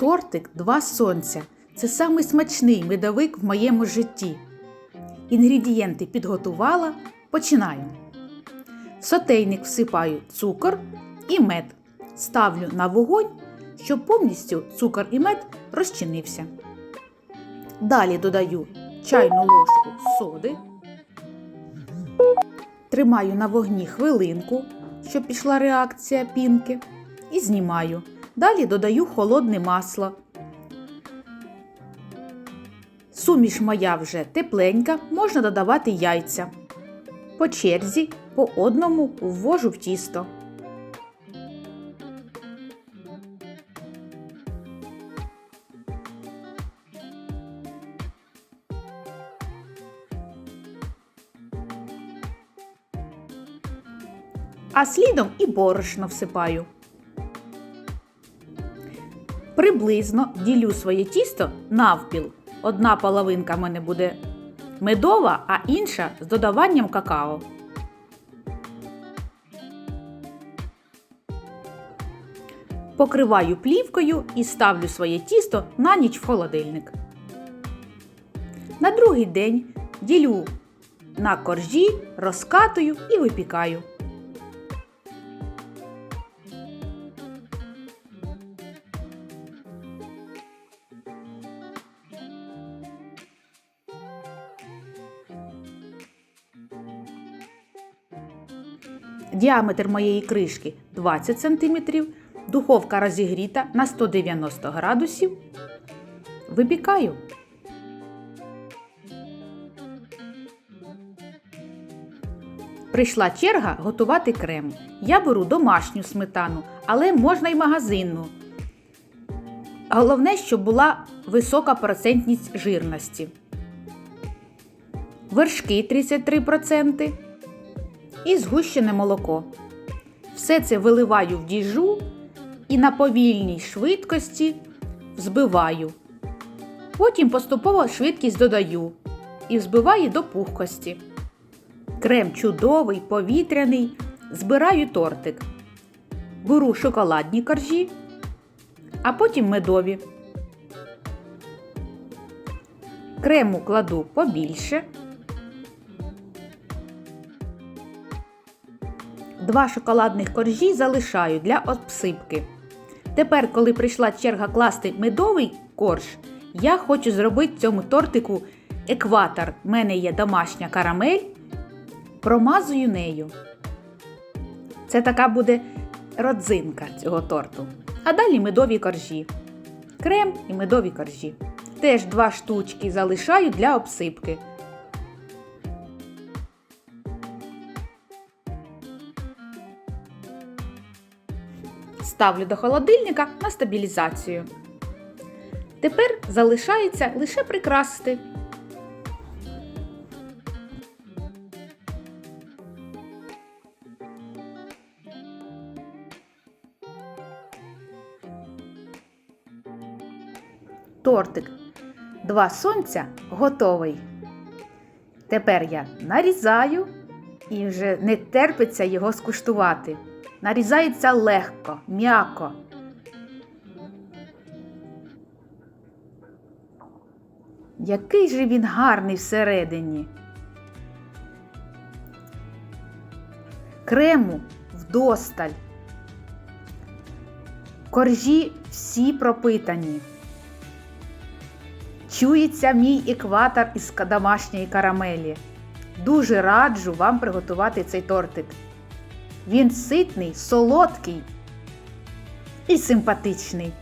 Тортик Два сонця. Це самий смачний медовик в моєму житті. Інгредієнти підготувала. Починаю. В сотейник всипаю цукор і мед. Ставлю на вогонь, щоб повністю цукор і мед розчинився. Далі додаю чайну ложку соди. Тримаю на вогні хвилинку, щоб пішла реакція пінки, і знімаю. Далі додаю холодне масло. Суміш моя вже тепленька, можна додавати яйця. По черзі по одному ввожу в тісто. А слідом і борошно всипаю. Приблизно ділю своє тісто навпіл. Одна половинка в мене буде медова, а інша з додаванням какао. Покриваю плівкою і ставлю своє тісто на ніч в холодильник. На другий день ділю на коржі, розкатую і випікаю. Діаметр моєї кришки 20 см, духовка розігріта на 190 градусів. Випікаю. Прийшла черга готувати крем. Я беру домашню сметану, але можна й магазинну. Головне, щоб була висока процентність жирності. Вершки 33% і згущене молоко. Все це виливаю в діжу і на повільній швидкості взбиваю. Потім поступово швидкість додаю і взбиваю до пухкості. Крем чудовий, повітряний. Збираю тортик. Беру шоколадні коржі, а потім медові. Крему кладу побільше. Два шоколадних коржі залишаю для обсипки. Тепер, коли прийшла черга класти медовий корж, я хочу зробити цьому тортику екватор. У мене є домашня карамель. Промазую нею. Це така буде родзинка цього торту. А далі медові коржі. Крем і медові коржі. Теж два штучки залишаю для обсипки. Ставлю до холодильника на стабілізацію. Тепер залишається лише прикрасити. Тортик Два сонця готовий. Тепер я нарізаю і вже не терпиться його скуштувати. Нарізається легко, м'яко. Який же він гарний всередині. Крему вдосталь. Коржі всі пропитані. Чується мій екватор із домашньої карамелі. Дуже раджу вам приготувати цей тортик. Він ситний, солодкий і симпатичний.